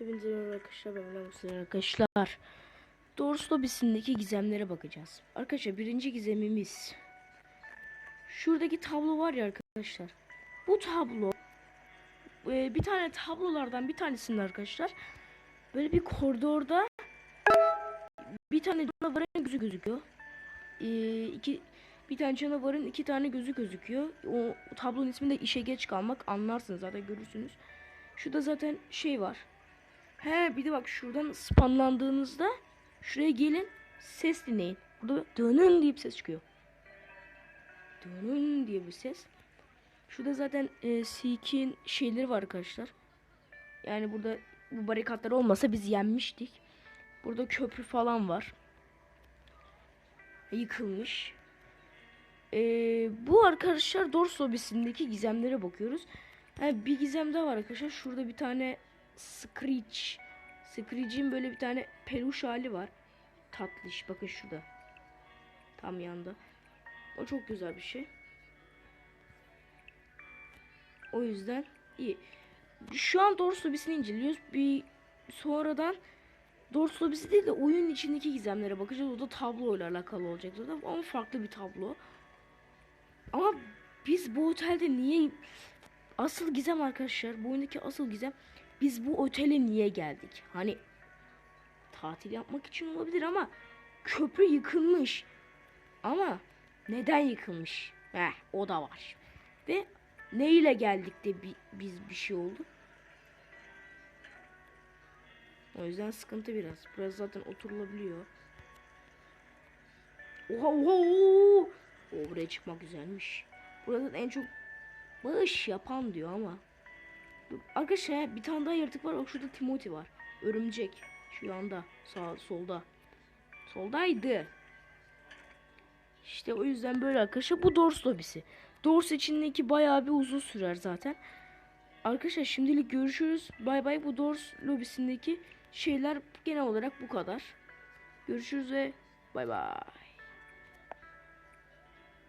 Hepinize merhaba arkadaşlar ben Mustafa arkadaşlar. Doğrusu lobisindeki gizemlere bakacağız. Arkadaşlar birinci gizemimiz. Şuradaki tablo var ya arkadaşlar. Bu tablo e, bir tane tablolardan bir tanesinde arkadaşlar. Böyle bir koridorda bir tane canavarın gözü gözüküyor. E, iki, bir tane canavarın iki tane gözü gözüküyor. O, o tablonun ismi de işe geç kalmak anlarsınız zaten görürsünüz. Şurada zaten şey var. He bir de bak şuradan spamlandığınızda şuraya gelin ses dinleyin. Burada dönün diye bir ses çıkıyor. Dönün diye bir ses. Şurada zaten e, Seek'in şeyleri var arkadaşlar. Yani burada bu barikatlar olmasa biz yenmiştik. Burada köprü falan var. Yıkılmış. E, bu arkadaşlar Dors lobisindeki gizemlere bakıyoruz. Ha, bir gizem daha var arkadaşlar. Şurada bir tane Screech. Screech'in böyle bir tane peluş hali var. Tatlış. Bakın şurada. Tam yanda. O çok güzel bir şey. O yüzden iyi. Şu an Dors lobisini inceliyoruz. Bir sonradan Dors lobisi değil de oyunun içindeki gizemlere bakacağız. O da tabloyla alakalı olacak zaten. Ama farklı bir tablo. Ama biz bu otelde niye asıl gizem arkadaşlar bu oyundaki asıl gizem biz bu otele niye geldik? Hani tatil yapmak için olabilir ama köprü yıkılmış. Ama neden yıkılmış? Heh, o da var. Ve ne ile geldik de bi- biz bir şey oldu. O yüzden sıkıntı biraz. Burası zaten oturulabiliyor. Oha oha oha. O buraya çıkmak güzelmiş. Burada en çok bağış yapan diyor ama. Arkadaşlar bir tane daha yaratık var. Bak şurada Timothy var. Örümcek. Şu yanda. Sağ solda. Soldaydı. İşte o yüzden böyle arkadaşlar. Bu Dors lobisi. Dors içindeki bayağı bir uzun sürer zaten. Arkadaşlar şimdilik görüşürüz. Bay bay. Bu Dors lobisindeki şeyler genel olarak bu kadar. Görüşürüz ve bay bay.